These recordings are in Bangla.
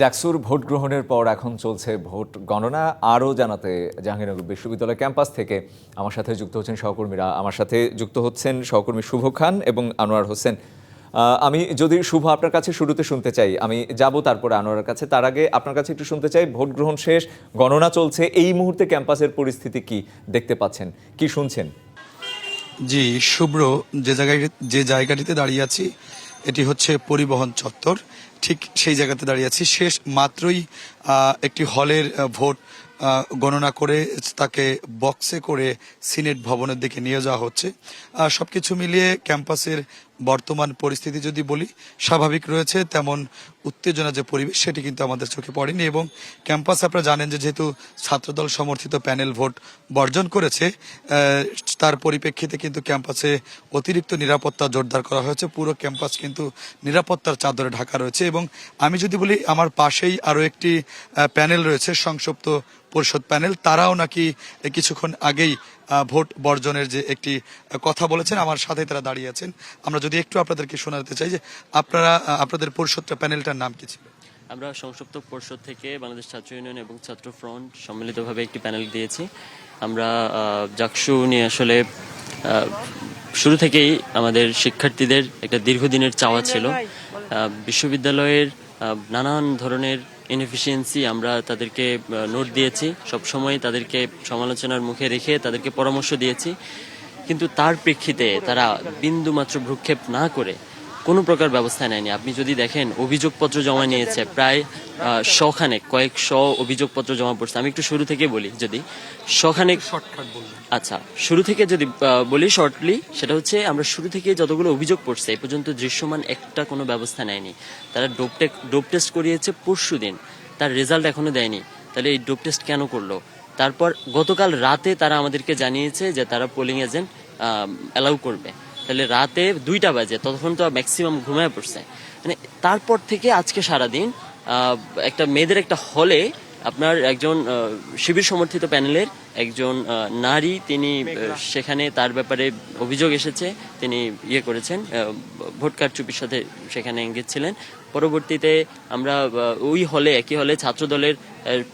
জ্যাকসুর ভোট গ্রহণের পর এখন চলছে ভোট গণনা। আরও জানাতে জাহাঙ্গীরনগর বিশ্ববিদ্যালয় ক্যাম্পাস থেকে আমার সাথে যুক্ত হচ্ছেন সহকর্মীরা। আমার সাথে যুক্ত হচ্ছেন সহকর্মী শুভ খান এবং আনোয়ার হোসেন। আমি যদি শুভ আপনার কাছে শুরুতে শুনতে চাই, আমি যাব তারপরে আনোয়ারের কাছে। তার আগে আপনার কাছে একটু শুনতে চাই, ভোট গ্রহণ শেষ, গণনা চলছে, এই মুহূর্তে ক্যাম্পাসের পরিস্থিতি কি দেখতে পাচ্ছেন, কি শুনছেন? জি, শুভ্র, যে জায়গায় যে জায়গাটিতে দাঁড়িয়ে আছি, এটি হচ্ছে পরিবহন চত্বর। ঠিক সেই জায়গাতে দাঁড়িয়ে আছি। শেষ মাত্রই একটি হলের ভোট গণনা করে তাকে বক্সে করে সিনেট ভবনের দিকে নিয়ে যাওয়া হচ্ছে। সব কিছু মিলিয়ে ক্যাম্পাসের বর্তমান পরিস্থিতি যদি বলি, স্বাভাবিক রয়েছে, তেমন উত্তেজনা যে পরিবেশ সেটি কিন্তু আমাদের চোখে পড়েনি এবং ক্যাম্পাস আপনারা জানেন যে যেহেতু ছাত্রদল সমর্থিত প্যানেল ভোট বর্জন করেছে তার পরিপ্রেক্ষিতে কিন্তু ক্যাম্পাসে অতিরিক্ত নিরাপত্তা জোরদার করা হয়েছে। পুরো ক্যাম্পাস কিন্তু নিরাপত্তার চাদরে ঢাকা রয়েছে এবং আমি যদি বলি, আমার পাশেই আরও একটি প্যানেল রয়েছে, সংসপ্ত পরিষদ প্যানেল। তারাও নাকি কিছুক্ষণ আগেই ভোট বর্জনের যে একটি কথা বলেছেন আমার সাথে তারা দাঁড়িয়ে আছেন। আমরা যদি একটু আপনাদেরকে শোনাতে চাই যে আপনারা আপনাদের পরিষদটা প্যানেলটার নাম কি ছিল? আমরা সংসপ্ত পরিষদ থেকে বাংলাদেশ ছাত্র ইউনিয়ন এবং ছাত্র ফ্রন্ট সম্মিলিতভাবে একটি প্যানেল দিয়েছি। আমরা জাকসু নিয়ে আসলে শুরু থেকেই আমাদের শিক্ষার্থীদের একটা দীর্ঘদিনের চাওয়া ছিল। বিশ্ববিদ্যালয়ের নানান ধরনের ইনএফিসিয়েন্সি আমরা তাদেরকে নোট দিয়েছি। সবসময় তাদেরকে সমালোচনার মুখে রেখে তাদেরকে পরামর্শ দিয়েছি। কিন্তু তার প্রেক্ষিতে তারা বিন্দু মাত্র ভ্রুক্ষেপ না করে কোনো প্রকার ব্যবস্থা নেয়নি। আপনি যদি দেখেন অভিযোগপত্র জমা নিয়েছে প্রায় আহ, শখানেক কয়েক শ অভিযোগপত্র জমা পড়ছে। আমি একটু শুরু থেকে বলি যদি। শখানেক আচ্ছা শুরু থেকে যদি বলি শর্টলি সেটা হচ্ছে আমরা শুরু থেকে যতগুলো অভিযোগ পড়ছে এই পর্যন্ত দৃশ্যমান একটা কোনো ব্যবস্থা নেয়নি। তারা ডোপ টেক ডোপ টেস্ট করিয়েছে পরশু দিন। তার রেজাল্ট এখনও দেয়নি। তাহলে এই ডোপ টেস্ট কেন করল? তারপর গতকাল রাতে তারা আমাদেরকে জানিয়েছে যে তারা পোলিং এজেন্ট অ্যালাউ করবে। তাহলে রাতে দুইটা বাজে তখন তো ম্যাক্সিমাম ঘুমায় পড়ছে। মানে তারপর থেকে আজকে সারাদিন একটা মেয়েদের একটা হলে আপনার একজন শিবির সমর্থিত প্যানেলের একজন নারী তিনি সেখানে তার ব্যাপারে অভিযোগ এসেছে তিনি ইয়ে করেছেন ভোট কারচুপির সাথে সেখানে এঙ্গেজ ছিলেন। পরবর্তীতে আমরা ওই হলে একই হলে ছাত্রদলের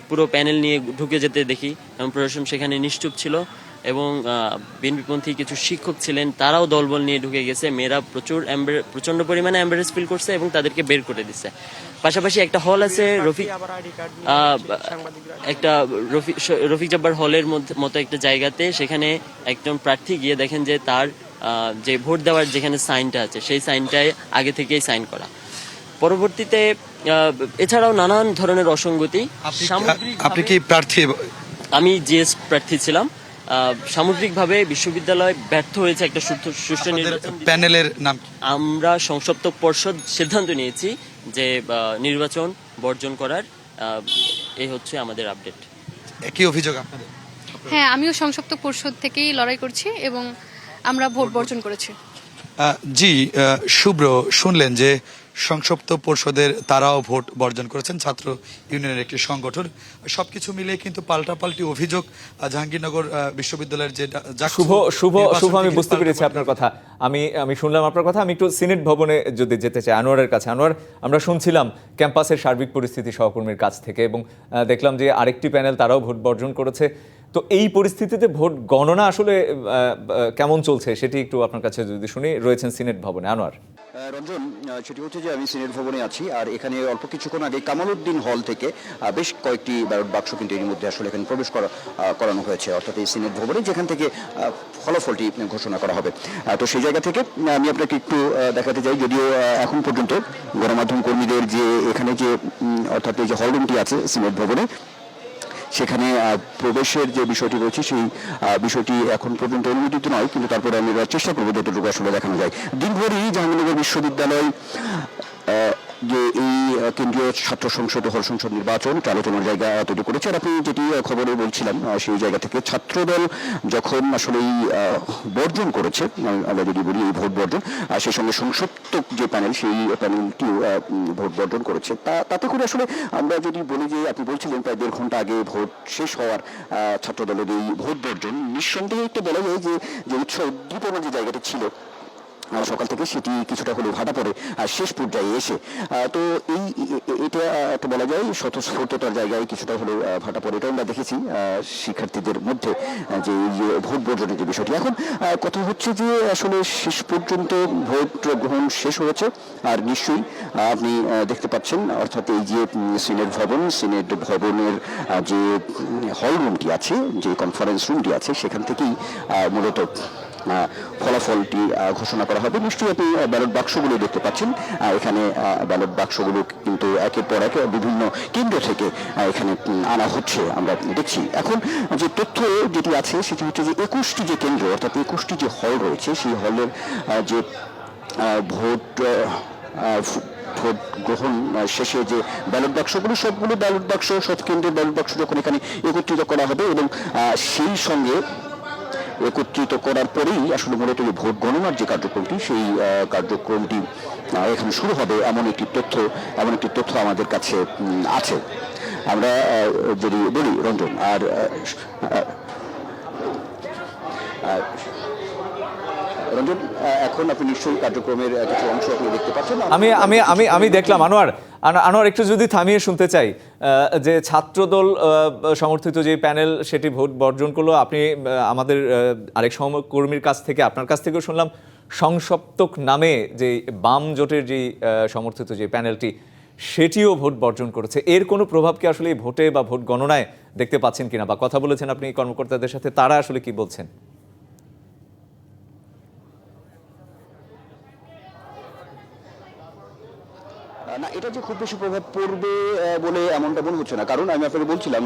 পুরো প্যানেল নিয়ে ঢুকে যেতে দেখি। এবং প্রশাসন সেখানে নিশ্চুপ ছিল। এবং বিএনপিপন্থী কিছু শিক্ষক ছিলেন তারাও দলবল নিয়ে ঢুকে গেছে। মেয়েরা প্রচুর প্রচণ্ড পরিমাণে এম্বারেস ফিল করছে এবং তাদেরকে বের করে দিচ্ছে পাশাপাশি একটা হল আছে রফিক একটা রফিক রফিক জব্বার হলের মধ্যে মতো একটা জায়গাতে। সেখানে একজন প্রার্থী গিয়ে দেখেন যে তার যে ভোট দেওয়ার যেখানে সাইনটা আছে সেই সাইনটায় আগে থেকেই সাইন করা। পরবর্তীতে এছাড়াও নানান ধরনের অসঙ্গতি। আপনি কি- প্রার্থী? আমি জিএস প্রার্থী ছিলাম। সামগ্রিকভাবে বিশ্ববিদ্যালয় ব্যর্থ হয়েছে একটা সুষ্ঠু নির্বাচন প্যানেলের নাম আমরা সংসপ্ত পর্ষদ সিদ্ধান্ত নিয়েছি যে নির্বাচন বর্জন করার আহ, এই হচ্ছে আমাদের আপডেট। একই অভিযোগ আপনাদের? হ্যাঁ আমিও সংসপ্ত পরিষদ থেকেই লড়াই করছি এবং আমরা ভোট বর্জন করেছি। আহ, জি আহ, শুভ্র শুনলেন যে সংসপ্ত পরিষদের তারাও ভোট বর্জন করেছেন। ছাত্র ইউনিয়নের একটি সংগঠন। সবকিছু মিলে কিন্তু পাল্টাপাল্টি অভিযোগ জাহাঙ্গীরনগর বিশ্ববিদ্যালয়ের যে শুভ শুভ শুভ আমি বুঝতে পেরেছি আপনার কথা। আমি আমি শুনলাম আপনার কথা। আমি একটু সিনেট ভবনে যদি যেতে চাই আনোয়ারের কাছে। আনোয়ার আমরা শুনছিলাম ক্যাম্পাসের সার্বিক পরিস্থিতি সহকর্মীর কাছ থেকে এবং দেখলাম যে আরেকটি প্যানেল তারাও ভোট বর্জন করেছে। তো এই পরিস্থিতিতে ভোট গণনা আসলে কেমন চলছে সেটি একটু আপনার কাছে যদি শুনি। রয়েছেন সিনেট ভবনে। আনোয়ার। রঞ্জন সেটি হচ্ছে যে আমি সিনেট ভবনে আছি, আর এখানে অল্প কিছুক্ষণ আগে কামালউদ্দিন হল থেকে বেশ কয়েকটি ব্যালট বাক্স কিন্তু এর মধ্যে আসলে এখানে প্রবেশ করা করানো হয়েছে, অর্থাৎ এই সিনেট ভবনে, যেখান থেকে ফলাফলটি ঘোষণা করা হবে। তো সেই জায়গা থেকে আমি আপনাকে একটু দেখাতে চাই, যদিও এখন পর্যন্ত গণমাধ্যম কর্মীদের যে এখানে যে অর্থাৎ এই যে হলরুমটি আছে সিনেট ভবনে সেখানে প্রবেশের যে বিষয়টি রয়েছে, সেই বিষয়টি এখন পর্যন্ত অনুমোদিত নয়, কিন্তু তারপরে আমরা চেষ্টা করব যতটুকু আসলে দেখানো যায়। দিনভরই জাহাঙ্গীরনগর বিশ্ববিদ্যালয় যে এই কেন্দ্রীয় ছাত্র সংসদ হল সংসদ নির্বাচন আলোচনার জায়গা তৈরি করেছে। আর আপনি যেটি খবরে বলছিলাম সেই জায়গা থেকে ছাত্রদল যখন আসলে এই বর্জন করেছে আমরা যদি বলি এই ভোট বর্জন, আর সেই সঙ্গে সংসপ্ত যে প্যানেল সেই প্যানেলটিও ভোট বর্জন করেছে। তা, তাতে করে আসলে আমরা যদি বলি যে, আপনি বলছিলেন প্রায় দেড় ঘণ্টা আগে ভোট শেষ হওয়ার ছাত্রদলের এই ভোট বর্জন, নিঃসন্দেহে একটা বলা যায় যে যে উৎস উদ্দীপনার যে জায়গাটা ছিল সকাল থেকে সেটি কিছুটা হলেও ভাটা পড়ে আর শেষ পর্যায়ে এসে। তো এই এটা একটা বলা যায় স্বতঃস্ফূর্ততার জায়গায় কিছুটা হলেও ভাটা পড়ে। এটা আমরা দেখেছি শিক্ষার্থীদের মধ্যে যে ভোট বর্জনের যে বিষয়টি। এখন কথা হচ্ছে যে আসলে শেষ পর্যন্ত ভোট গ্রহণ শেষ হয়েছে, আর নিশ্চয়ই আপনি দেখতে পাচ্ছেন, অর্থাৎ এই যে সিনেট ভবন, সিনেট ভবনের যে হল রুমটি আছে, যে কনফারেন্স রুমটি আছে, সেখান থেকেই মূলত ফলাফলটি ঘোষণা করা হবে। নিশ্চয়ই আপনি ব্যালট বাক্সগুলো দেখতে পাচ্ছেন। এখানে ব্যালট বাক্সগুলো কিন্তু একের পর এক বিভিন্ন কেন্দ্র থেকে এখানে আনা হচ্ছে। আমরা দেখছি এখন যে তথ্য যেটি আছে, সেটি হচ্ছে যে একুশটি যে কেন্দ্র, অর্থাৎ একুশটি যে হল রয়েছে, সেই হলের যে ভোট ভোট গ্রহণ শেষে যে ব্যালট বাক্সগুলো সবগুলো ব্যালট বাক্স সব কেন্দ্রের ব্যালট বাক্স যখন এখানে একত্রিত করা হবে এবং সেই সঙ্গে একত্রিত করার পরেই আসলে মূলত যে ভোট গণনার যে কার্যক্রমটি, সেই কার্যক্রমটি এখানে শুরু হবে এমন একটি তথ্য, এমন একটি তথ্য আমাদের কাছে আছে। আমরা যদি বলি, রঞ্জন, আর রঞ্জন এখন আপনি নিশ্চয়ই কার্যক্রমের কিছু অংশ আপনি দেখতে পাচ্ছেন। আমি আমি আমি আমি দেখলাম, আনোয়ার আনো- আনোয়ার, একটু যদি থামিয়ে শুনতে চাই যে ছাত্রদল সমর্থিত যে প্যানেল সেটি ভোট বর্জন করল, আপনি আমাদের আরেক সহকর্মীর কাছ থেকে, আপনার কাছ থেকেও শুনলাম, সংসপ্তক নামে যে বাম জোটের যে সমর্থিত যে প্যানেলটি, সেটিও ভোট বর্জন করেছে। এর কোনো প্রভাব কি আসলে ভোটে বা ভোট গণনায় দেখতে পাচ্ছেন কিনা? বা কথা বলেছেন আপনি কর্মকর্তাদের সাথে, তারা আসলে কি বলছেন? না, এটা যে খুব বেশি প্রভাব পড়বে বলে এমনটা মনে হচ্ছে না। কারণ আমি আপনাকে বলছিলাম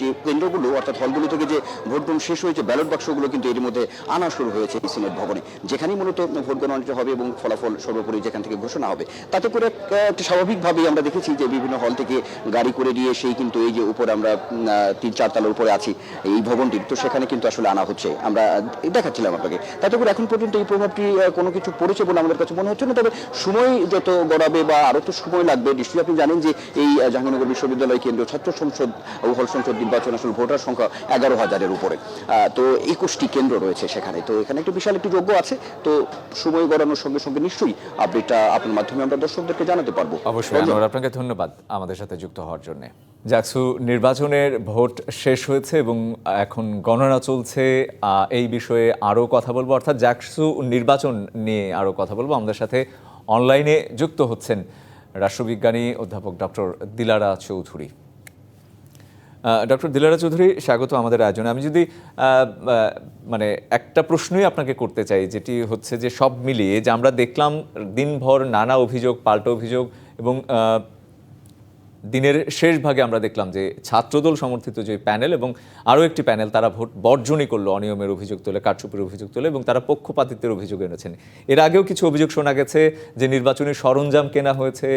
যে কেন্দ্রগুলো, অর্থাৎ হলগুলো থেকে যে ভোট গ্রহণ শেষ হয়েছে, ব্যালট বাক্সগুলো কিন্তু এর মধ্যে আনা শুরু হয়েছে সিনেট ভবনে। যেখানেই মূলত ভোট গণনা হবে এবং ফলাফল সর্বোপরি যেখান থেকে ঘোষণা হবে, তাতে করে একটা স্বাভাবিকভাবেই আমরা দেখেছি যে বিভিন্ন হল থেকে গাড়ি করে নিয়ে সেই কিন্তু এই যে উপরে আমরা তিন চার তলার উপরে আছি এই ভবনটির। তো সেখানে কিন্তু আসলে আনা হচ্ছে। আমরা দেখাচ্ছিলাম আপনাকে। তাতে করে এখন পর্যন্ত এই প্রভাবটি কোনো কিছু পড়েছে বলে আমাদের কাছে মনে হচ্ছে না। তবে সময় যত গড়াবে বা আরও তো সময় লাগবে। নিশ্চয়ই আপনি জানেন যে এই জাহাঙ্গীরনগর বিশ্ববিদ্যালয় কেন্দ্রীয় ছাত্র সংসদ ও হল সংসদ নির্বাচন আসলে ভোটার সংখ্যা এগারো হাজারের উপরে। তো একুশটি কেন্দ্র রয়েছে সেখানে। তো এখানে একটি বিশাল একটি যোগ্য আছে। তো সময় গড়ানোর সঙ্গে সঙ্গে নিশ্চয়ই আপডেটটা আপনার মাধ্যমে আমরা দর্শকদেরকে জানাতে পারব। অবশ্যই আপনাকে ধন্যবাদ আমাদের সাথে যুক্ত হওয়ার জন্য। জাকসু নির্বাচনের ভোট শেষ হয়েছে এবং এখন গণনা চলছে। আহ, এই বিষয়ে আরও কথা বলব। অর্থাৎ জাকসু নির্বাচন নিয়ে আরও কথা বলব। আমাদের সাথে অনলাইনে যুক্ত হচ্ছেন রাষ্ট্রবিজ্ঞানী অধ্যাপক ডক্টর দিলারা চৌধুরী। ডক্টর দিলারা চৌধুরী, স্বাগত আমাদের আয়োজনে। আমি যদি মানে একটা প্রশ্নই আপনাকে করতে চাই, যেটি হচ্ছে যে সব মিলিয়ে যে আমরা দেখলাম দিনভর নানা অভিযোগ, পাল্টা অভিযোগ এবং দিনের শেষ ভাগে আমরা দেখলাম যে ছাত্রদল সমর্থিত যে প্যানেল এবং আরও একটি প্যানেল, তারা ভোট বর্জনই করল অনিয়মের অভিযোগ তোলে, কারচুপির অভিযোগ তোলে এবং তারা পক্ষপাতিত্বের অভিযোগ এনেছেন। এর আগেও কিছু অভিযোগ শোনা গেছে যে নির্বাচনী সরঞ্জাম কেনা হয়েছে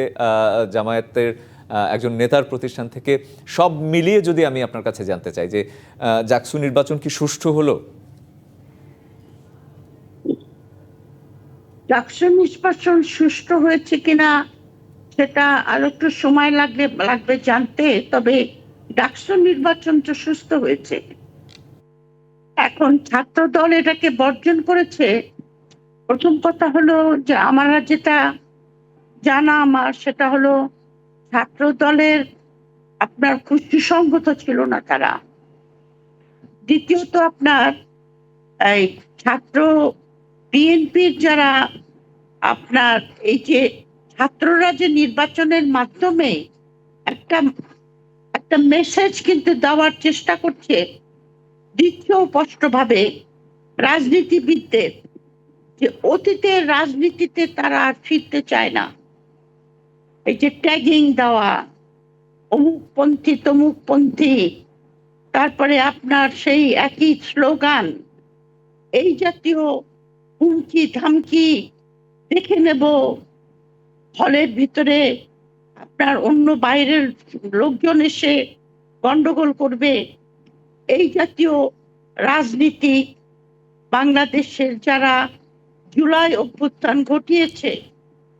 জামায়াতের একজন নেতার প্রতিষ্ঠান থেকে। সব মিলিয়ে যদি আমি আপনার কাছে জানতে চাই যে জাকসু নির্বাচন কি সুষ্ঠু হলো? নিষ্কাশন সুষ্ঠু হয়েছে কিনা সেটা আরও একটু সময় লাগবে লাগবে জানতে, তবে ডাকসু নির্বাচন তো সুস্থ হয়েছে। এখন ছাত্র দল এটাকে বর্জন করেছে। প্রথম কথা হলো যে আমরা যেটা জানা আমার, সেটা হলো ছাত্র দলের আপনার খুশি সঙ্গত ছিল না তারা। দ্বিতীয়ত আপনার এই ছাত্র বিএনপির যারা আপনার এই যে ছাত্ররা যে নির্বাচনের মাধ্যমে একটা একটা মেসেজ কিন্তু দেওয়ার চেষ্টা করছে দিচ্ছেও স্পষ্টভাবে রাজনীতিবিদদের যে অতীতের রাজনীতিতে তারা আর ফিরতে চায় না। এই যে ট্যাগিং দেওয়া, অমুকপন্থী, তমুকপন্থী, তারপরে আপনার সেই একই স্লোগান, এই জাতীয় হুমকি ধামকি দেখে নেব হলের ভিতরে আপনার অন্য বাইরের লোকজন এসে গন্ডগোল করবে। এই জাতীয় রাজনীতি বাংলাদেশের যারা জুলাই অভ্যুত্থান ঘটিয়েছে,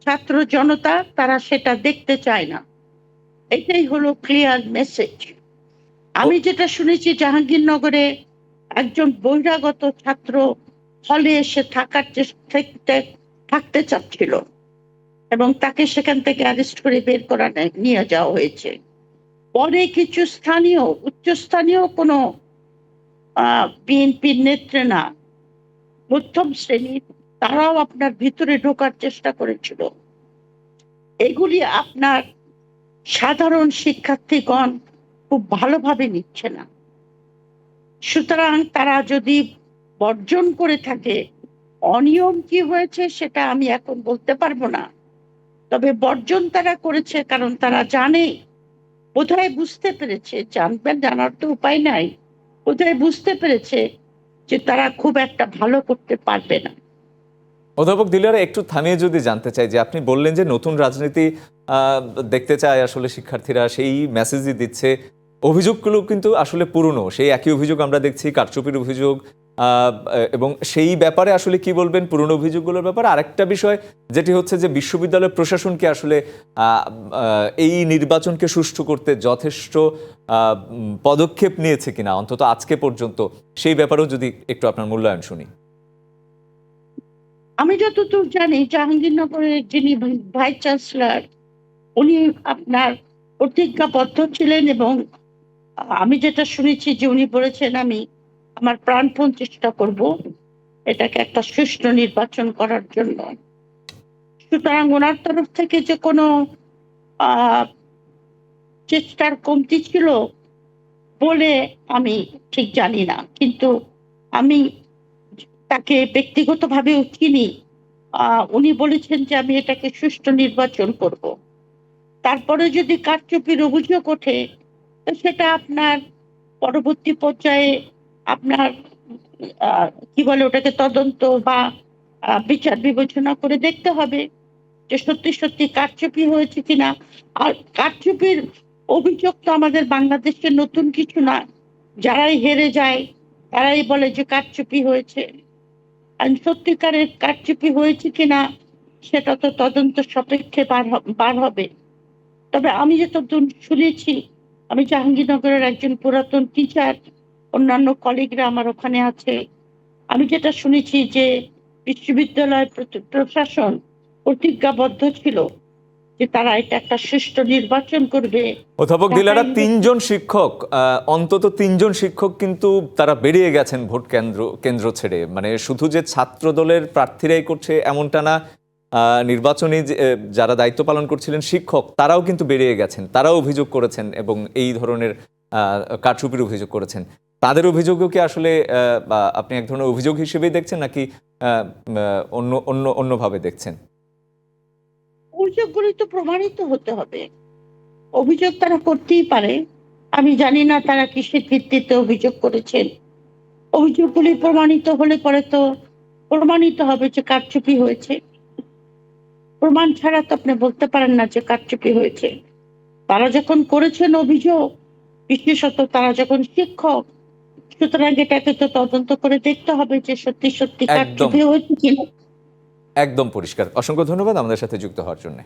ছাত্র জনতা তারা সেটা দেখতে চায় না। এটাই হলো ক্লিয়ার মেসেজ আমি যেটা শুনেছি, জাহাঙ্গীরনগরে একজন বহিরাগত ছাত্র হলে এসে থাকার চেষ্টা থাকতে চাচ্ছিল। এবং তাকে সেখান থেকে অ্যারেস্ট করে বের করা নিয়ে যাওয়া হয়েছে। পরে কিছু স্থানীয় উচ্চস্থানীয় কোনো বিএনপির নেত্রে না, মধ্যম শ্রেণির, তারাও আপনার ভিতরে ঢোকার চেষ্টা করেছিল। এগুলি আপনার সাধারণ শিক্ষার্থীগণ খুব ভালোভাবে নিচ্ছে না। সুতরাং তারা যদি বর্জন করে থাকে, অনিয়ম কি হয়েছে সেটা আমি এখন বলতে পারব না। তবে বর্জন তারা করেছে, কারণ তারা জানে। বোধহয় বুঝতে পেরেছে, জানবেন, জানার তো উপায় নাই। বোধহয় বুঝতে পেরেছে যে তারা খুব একটা ভালো করতে পারবে না। অধ্যাপক দিলারা একটু থামিয়ে যদি জানতে চাই যে আপনি বললেন যে নতুন রাজনীতি দেখতে চায় আসলে শিক্ষার্থীরা, সেই মেসেজই দিচ্ছে। অভিযোগগুলো কিন্তু আসলে পুরনো, সেই একই অভিযোগ আমরা দেখছি, কারচুপির অভিযোগ এবং সেই ব্যাপারে আসলে কি বলবেন পুরনো অভিযোগগুলোর ব্যাপারে? আরেকটা বিষয়, যেটি হচ্ছে যে বিশ্ববিদ্যালয় প্রশাসনকে আসলে এই নির্বাচনকে সুষ্ঠু করতে যথেষ্ট পদক্ষেপ নিয়েছে কিনা, অন্তত আজকে পর্যন্ত, সেই ব্যাপারেও যদি একটু আপনার মূল্যায়ন শুনি। আমি যতদূর জানি জাহাঙ্গীরনগরের যিনি ভাইস চ্যান্সেলর, উনি আপনার প্রতিজ্ঞাবদ্ধ ছিলেন এবং আমি যেটা শুনেছি যে উনি বলেছেন, আমি আমার প্রাণপণ চেষ্টা করব এটাকে একটা সুষ্ঠু নির্বাচন করার জন্য। সুতরাং ওনার তরফ থেকে যে কোনো চেষ্টার কমতি ছিল বলে আমি ঠিক জানি না। কিন্তু আমি তাকে ব্যক্তিগতভাবে চিনি উনি বলেছেন যে আমি এটাকে সুষ্ঠু নির্বাচন করব। তারপরে যদি কারচুপির অভিযোগ ওঠে, তো সেটা আপনার পরবর্তী পর্যায়ে আপনার কি বলে ওটাকে তদন্ত বা বিচার বিবেচনা করে দেখতে হবে যে সত্যি সত্যি কারচুপি হয়েছে কিনা। আর কারচুপির অভিযোগ তো আমাদের বাংলাদেশে নতুন কিছু না। যারাই হেরে যায়, তারাই বলে যে কারচুপি হয়েছে। সত্যিকারের কারচুপি হয়েছে কিনা, সেটা তো তদন্ত সাপেক্ষে বার হবে। তবে আমি যতদূর শুনেছি, আমি জাহাঙ্গীরনগরের একজন পুরাতন টিচার অন্যান্য কলিগরা আমার ওখানে আছে। আমি যেটা শুনেছি যে বিশ্ববিদ্যালয় প্রশাসন প্রতিজ্ঞাবদ্ধ ছিল যে তারা এটা একটা সুষ্ঠু নির্বাচন করবে। অধ্যাপক দিলারা তিনজন শিক্ষক অন্তত তিনজন শিক্ষক কিন্তু তারা বেরিয়ে গেছেন ভোট কেন্দ্র কেন্দ্র ছেড়ে। মানে শুধু যে ছাত্র দলের প্রার্থীরাই করছে এমনটা না আহ, নির্বাচনী যে, যারা দায়িত্ব পালন করছিলেন শিক্ষক তারাও কিন্তু বেরিয়ে গেছেন তারাও অভিযোগ করেছেন এবং এই ধরনের আহ, কারচুপির অভিযোগ করেছেন। তাদের অভিযোগও কি আসলে আপনি এক ধরনের অভিযোগ হিসেবেই দেখছেন নাকি অন্য অন্য, অন্যভাবে দেখছেন? অভিযোগগুলি তো প্রমাণিত হতে হবে। অভিযোগ তারা করতেই পারে। আমি জানি না তারা কিসের ভিত্তিতে অভিযোগ করেছেন। অভিযোগগুলি প্রমাণিত হলে পরে তো প্রমাণিত হবে যে কারচুপি হয়েছে। প্রমাণ ছাড়া তো আপনি বলতে পারেন না যে কারচুপি হয়েছে। তারা যখন করেছেন অভিযোগ, বিশেষত তারা যখন শিক্ষক সুতরাং এটাকে তো তদন্ত করে দেখতে হবে যে সত্যি সত্যি একদম। একদম পরিষ্কার। অসংখ্য ধন্যবাদ আমাদের সাথে যুক্ত হওয়ার জন্য।